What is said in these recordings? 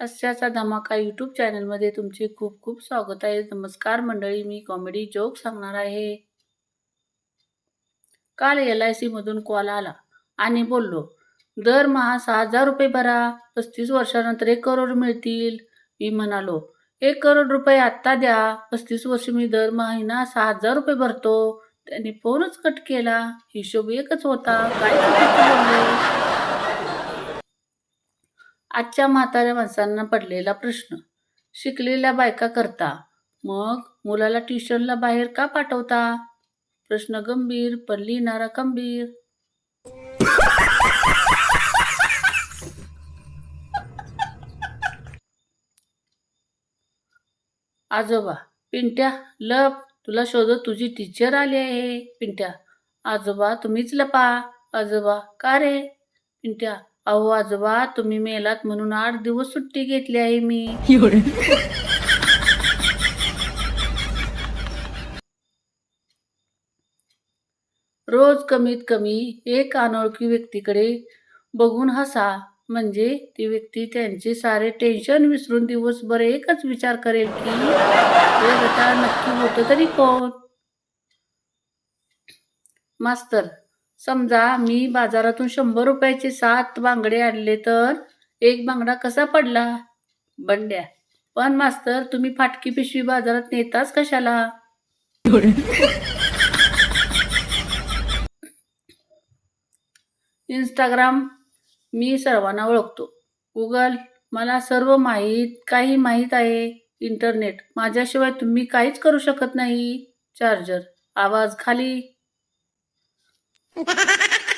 हास्याचा धमाका यूट्यूब चॅनलमध्ये तुमचे खूप खूप स्वागत आहे. नमस्कार मंडळी मी कॉमेडी जोक सांगणार आहे. काल एल आय सीमधून कॉल आला आणि बोललो दरमहा सहा हजार रुपये भरा पस्तीस वर्षानंतर एक करोड मिळतील. मी म्हणालो एक करोड रुपये आत्ता द्या पस्तीस वर्ष मी दर महिना सहा हजार रुपये भरतो. त्यांनी फोनच कट केला हिशोब एकच होता काय आजच्या म्हाताऱ्या माणसांना पडलेला प्रश्न. शिकलेल्या बायका करता. मग मुलाला ट्युशनला बाहेर का पाठवता? प्रश्न गंभीर पण लिहिणारा गंभीर आजोबा पिंट्या लप तुला शोधत तुझी टीचर आली आहे. पिंट्या आजोबा तुम्हीच लपा. आजोबा का रे? पिंट्या अहो आजोबा तुम्ही मेलात म्हणून आठ दिवस सुट्टी घेतली आहे मी. रोज कमीत कमी एक अनोळखी व्यक्तीकडे बघून हसा. म्हणजे ती व्यक्ती त्यांचे सारे टेन्शन विसरून दिवसभर एकच विचार करेल की हे गटार नक्की होतं तरी कोण? मास्तर समजा मी बाजारातून शंभर रुपयाचे सात बांगडे आणले तर एक बांगडा कसा पडला? बंड्या. पण मास्तर तुम्ही फाटकी पिशवी बाजारात नेताच कशाला? इंस्टाग्राम मी सर्वांना ओळखतो. गुगल मला सर्व माहीत काही माहीत आहे. इंटरनेट माझ्याशिवाय तुम्ही काहीच करू शकत नाही. चार्जर आवाज खाली.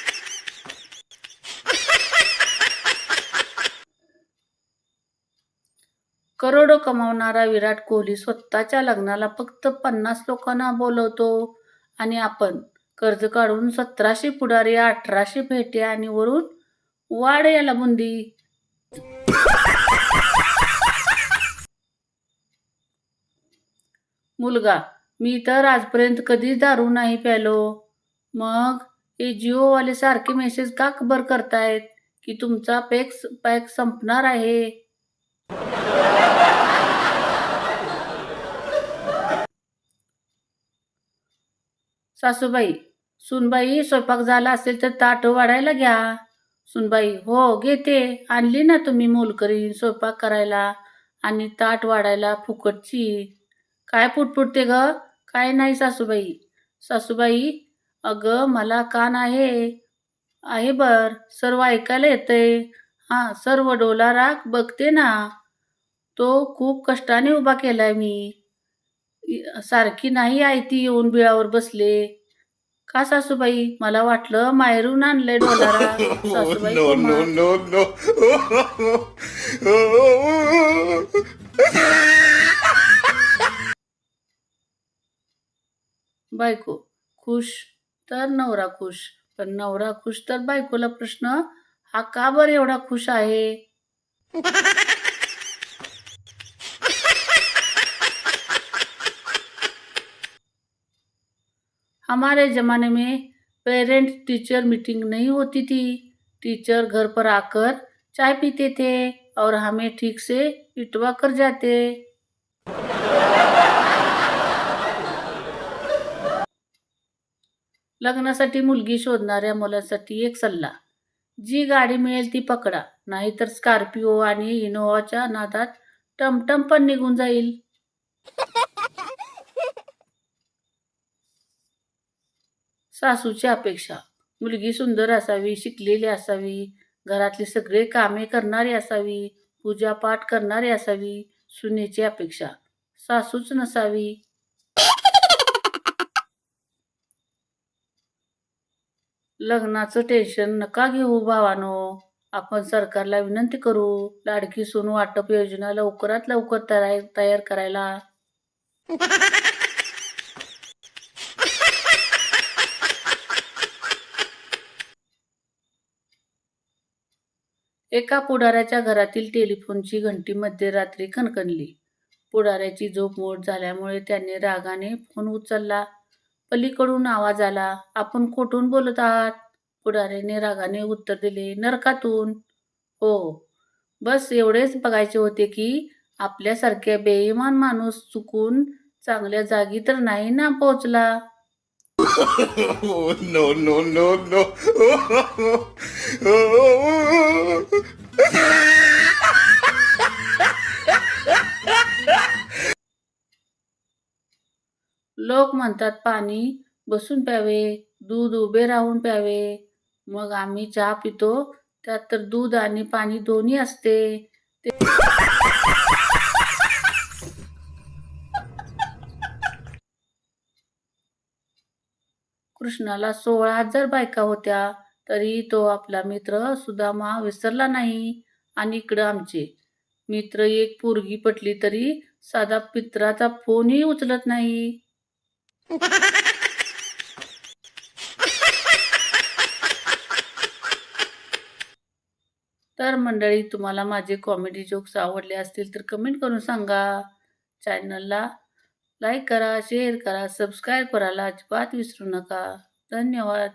करोडो कमावणारा विराट कोहली स्वतःच्या लग्नाला फक्त पन्नास लोकांना बोलवतो. आणि आपण कर्ज काढून सतराशे पुढारी अठराशे फेटे आणि वरून वाढ याला बुंदी. मुलगा मी तर आजपर्यंत कधीच दारू नाही प्यालो. मग? हे जिओवाले सारखे मेसेज का खबर करतायत? की तुमचा पॅक पॅक संपणार आहे. सासूबाई सुनबाई स्वयंपाक झाला असेल तर ताट वाढायला घ्या. सुनबाई हो घेते. आणली ना तुम्ही मोलकरी स्वयंपाक करायला आणि ताट वाढायला फुकटची. काय पुटपुटते ग? काय नाही सासूबाई. सासूबाई अगं मला कान आहे आहे बर सर्व ऐकायला येतंय. हां सर्व डोला राग बघते ना. तो खूप कष्टाने उभा केलाय मी. सारखी नाही आहे ती येऊन बिळावर बसले. का सासूबाई? मला वाटलं माहेरून आणलंय डोलारा सासूबाई. बायको खुश. तर नवरा खुश. पण नवरा खुश तर बायकोला प्रश्न, हा का बरं एवढा खुश आहे? हमारे ज़माने में पेरेंट टीचर मीटिंग नहीं होती थी. टीचर घर पर आकर चाय पीते थे और हमें ठीक से पिटवा कर जाते. लग्नासाठी मुलगी शोधणाऱ्या मुलांसाठी एक सल्ला. जी गाडी मिळेल ती पकडा नाहीतर स्कॉर्पिओ आणि इनोवाच्या नादात टमटम पण निघून जाईल. सासूची अपेक्षा मुलगी सुंदर असावी शिकलेली असावी घरातली सगळे कामे करणारी असावी पूजापाठ करणारी असावी सुनेची अपेक्षा सासूच नसावी. लग्नाचं टेन्शन नका घेऊ भावानो. आपण सरकारला विनंती करू लाडकी सून वाटप योजना लवकरात लवकर तयार तयार करायला. एका पुढाऱ्याच्या घरातील टेलिफोनची घंटी मध्यरात्री खणखणली पुढाऱ्याची झोप मोड झाल्यामुळे त्याने रागाने फोन उचलला. पलीकडून आवाज आला आपण कुठून बोलत आहात? पुढाऱ्याने रागाने उत्तर दिले नरकातून. हो. बस एवढेच बघायचे होते की आपल्यासारख्या बेईमान माणूस चुकून चांगल्या जागी तर नाही ना पोहोचला? Oh, no, no, no, लोक म्हणतात पाणी बसून प्यावे दूध उभे राहून प्यावे. मग आम्ही चहा पितो त्यात तर दूध आणि पाणी दोन्ही असते. ते कृष्णाला सोळा हजार बायका होत्या तरी तो आपला मित्र सुदामा विसरला नाही आणि इकडं आमचे. मित्र एक पोरगी पटली तरी साधा पित्राचा फोनही उचलत नाही. तर मंडळी तुम्हाला माझे कॉमेडी जोक्स आवडले असतील तर कमेंट करून सांगा. चॅनलला लाईक करा शेअर करा सबस्क्राईब करायला अजिबात विसरू नका. धन्यवाद.